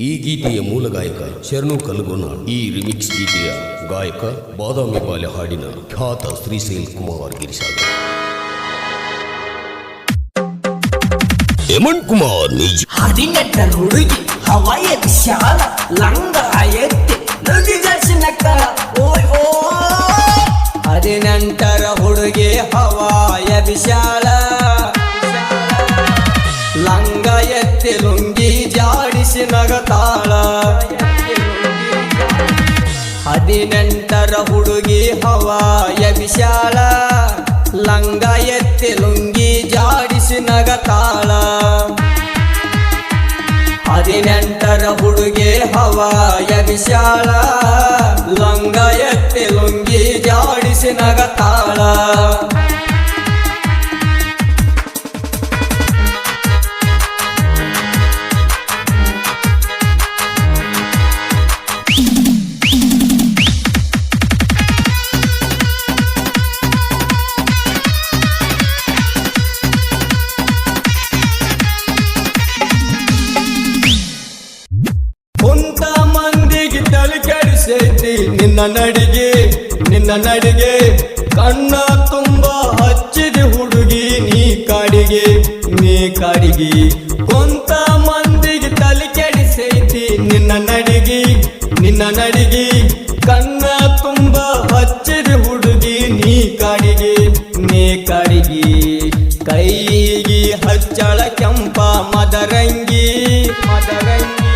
ಈ ಗೀತೆಯ ಮೂಲ ಗಾಯಕ ಶರಣು ಕಲ್ಗೋನಾಳ್ ಈ ರಿಮಿಕ್ಸ್ ಗೀತೆಯ ಗಾಯಕ ಬಾದಾಮಿ ಬಾಲ್ಯ ಹಾಡಿನ ಖ್ಯಾತ ಶ್ರೀಶೈಲ್ ಕುಮಾರ್ ಗಿರಿಸಾಗರ್ ಹೇಮಂತ್ ಕುಮಾರ್ ನಿಜ ಹದಿನೆಂಟ ಹುಡುಗಿ ಹವಾಯ ವಿಶಾಲ ಲಂಗ ಎತ್ತಿ ನುಡಿ ದರ್ಶನಕ್ಕ ಓಯ್ ಓ ಹದಿನೆಂಟರ ಹುಡುಗಿ ಹವಾಯ ವಿಶಾಲ ನಗತಾಳ ಹದಿನೆಂಟರ ಹುಡುಗಿ ಹವಾಯ ವಿಶಾಲ. ಲಂಗ ಎತ್ತಿ ಲುಂಗಿ ಜಾಡಿಸಿ ನಗತಾಳ ಹದಿನೆಂಟರ ಹುಡುಗಿ ಹವಾಯ ವಿಶಾಲ. ಲಂಗ ಎತ್ತಿ ಲುಂಗಿ ಜಾಡಿಸಿ ನಗತಾಳ ನಡಿಗೆ, ನಿನ್ನ ನಡಿಗೆ, ಕಣ್ಣ ತುಂಬ ಹಚ್ಚಿದೆ ಹುಡುಗಿ ನೀ ಕಾಡಿಗೆ ನೀ ಕಾಡಿಗೆ. ಕೊಂತ ಮಂದಿಗೆ ತಲೆ ಕೆಡಿಸೈತಿ ನಿನ್ನ ನಡಿಗೆ ನಿನ್ನ ನಡಿಗೆ. ಕಣ್ಣ ತುಂಬ ಹಚ್ಚಿದೆ ಹುಡುಗಿ ನೀ ಕಾಡಿಗೆ ನೀ ಕಾಡಿಗೆ. ಕೈಗೆ ಹಚ್ಚಳ ಕೆಂಪ ಮದರಂಗಿ ಮದರಂಗಿ.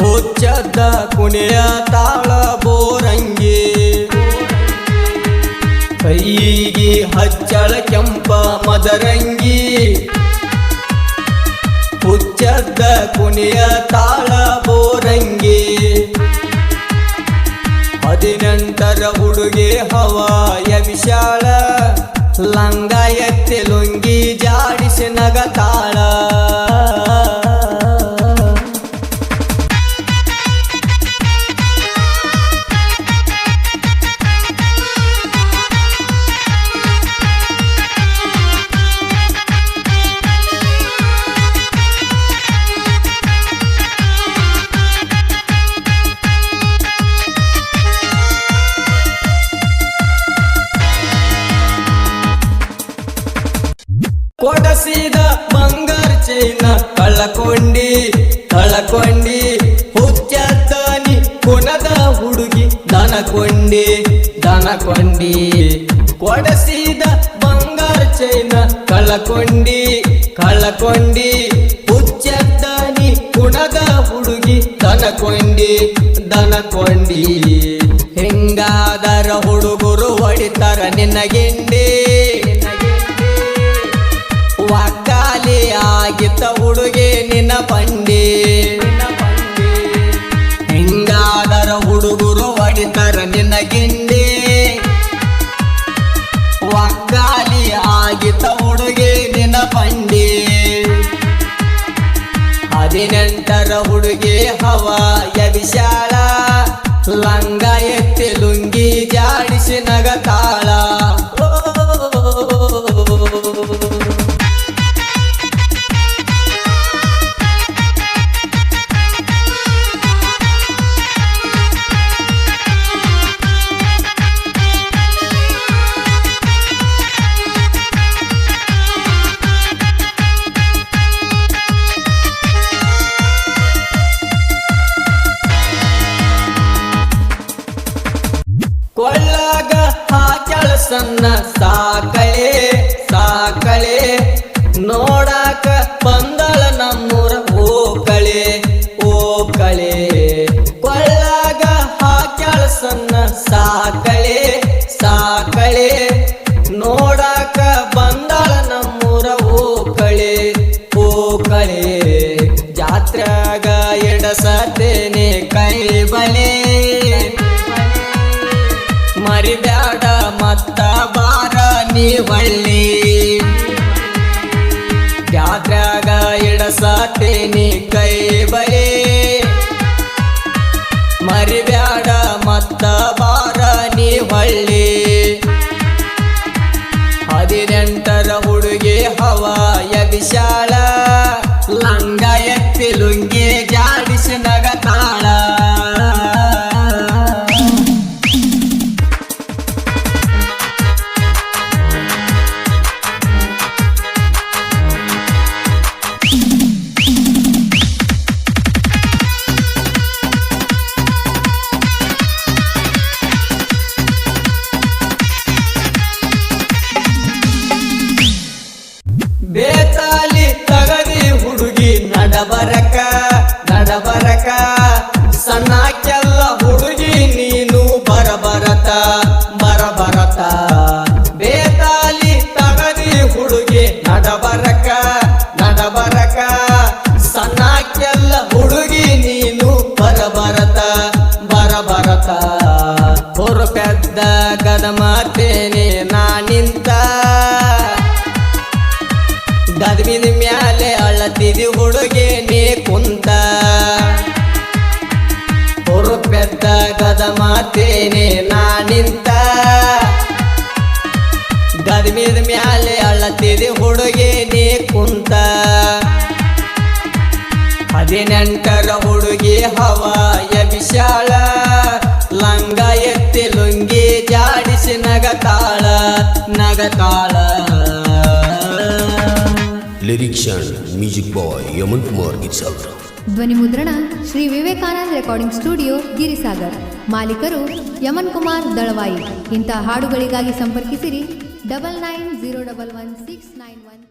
ಹೋಚ್ಚದ ಕುಣಿಯ ತಾಳ ಹಚ್ಚಳ ಕೆಂಪ ಮದರಂಗಿ. ಹುಚ್ಚದ ಕುಣಿಯ ತಾಳ ಬೋರಂಗಿ. ಹದಿನೆಂಟರ ಉಡುಗೆ ಹವಾಯ ವಿಶಾಲ. ಲಂಗ ಎತ್ತಿ ಲುಂಗಿ ಜಾಡಿಸಿ ನಗತಾಳ. ದನಕೊಂಡಿ ಕೊಡಸಿದ ಬಂಗಾರ ಚೈನ ಕಳಕೊಂಡಿ ಕಳಕೊಂಡಿ. ಹುಚ್ಚದ್ದಾನಿ ಕುಣಗ ಹುಡುಗಿ ದನಕೊಂಡಿ ದನಕೊಂಡಿ. ಹೆಂಗಾದರ ಹುಡುಗರು ಹೊಡಿತಾರ ನಿನ್ನ ವಕ್ಕಾಲಿ ಆಗಿದ್ದ ಹುಡುಗಿ ನಿನ್ನ ಬಂಡಿ. ಹದಿನೆಂಟರ ಹುಡುಗಿ ಹವಾಯ ವಿಶಾಲ ಲಂಗ ಎತ್ತಿ ಸಣ್ಣ ಸಾಕಳೆ ಸಾಕಳೆ, ನೋಡಾಕ ಬಂದಳ ನಮ್ಮೂರ ಓಕಳೆ ಓಕಳೆ. ಕೊಳ್ಳಾಗ ಹಾಕ್ಯಾಳ ಸಣ್ಣ ಸಾಕಳೆ ಸಾಕಳೆ. ನೋಡಾಕ ಬಂದಳ ನಮ್ಮೂರ ಓಕಳೆ ಓಕಳೆ. ಜಾತ್ರ್ಯಾಗ ಎಡಸತೇನೆ ಕೈ ಬಲೆ. ಮರಿಬ್ಯಾಡ ಮತ್ತ ಬಾರ ನೀ ಬಳ್ಳಿ ಜಾತ್ರ್ಯಾಗ ಇಡಸಾತೇನಿ ಕೈ ಬಳೆ ಬೇತಾಲಿ ತಗದಿ ಹುಡುಗಿ ನಡಬರಕ ನಡಬರಕ. ಸಣ್ಣಕ್ಕೆಲ್ಲ ಹುಡುಗಿ ನೀನು ಬರಬರತ ಬರಬರತ. ಬೇತಾಲಿ ತಗದಿ ಹುಡುಗಿ ನಡಬರಕ ನಡಬರಕ. ಸಣ್ಣಕ್ಕೆಲ್ಲ ಹುಡುಗಿ ನೀನು ಬರಬರತ ಬರಬರತ. ಹೊರ ಪೆದ್ದ ಕದ ಮಾಡ್ತೇನೆ ಗದವಿನ ಮ್ಯಾಲೆ ಅಳತಿದಿ ಹುಡುಗಿ, ನೀ ಕುಂತ. ಹೊರಪೆದ್ದ ಗದ ಮಾತೇನೆ ನಾನಿಂತ ಗದವಿನ ಮ್ಯಾಲೆ ಅಳತಿದಿ ಹುಡುಗಿ, ನೀ ಕುಂತ. ಹದಿನೆಂಟರ ಹುಡುಗಿ ಹವಾಯ ವಿಶಾಲ. ಲಂಗ ಎತ್ತಿ ಲುಂಗಿ ಜಾಡಿಸಿ ನಗತಾಳ ನಗತಾಳ. Lyrics music by Yaman Kumar Girisagara ಧ್ವನಿ ಮುದ್ರಣ, ಶ್ರೀ ವಿವೇಕಾನಂದ ರೆಕಾರ್ಡಿಂಗ್ ಸ್ಟುಡಿಯೋ, ಗಿರಿಸಾಗರ್. ಮಾಲೀಕರು ಯಮನ್ ಕುಮಾರ್ ದಳವಾಯಿ. ಇಂತಹ ಹಾಡುಗಳಿಗಾಗಿ ಸಂಪರ್ಕಿಸಿರಿ double nine zero double one six nine one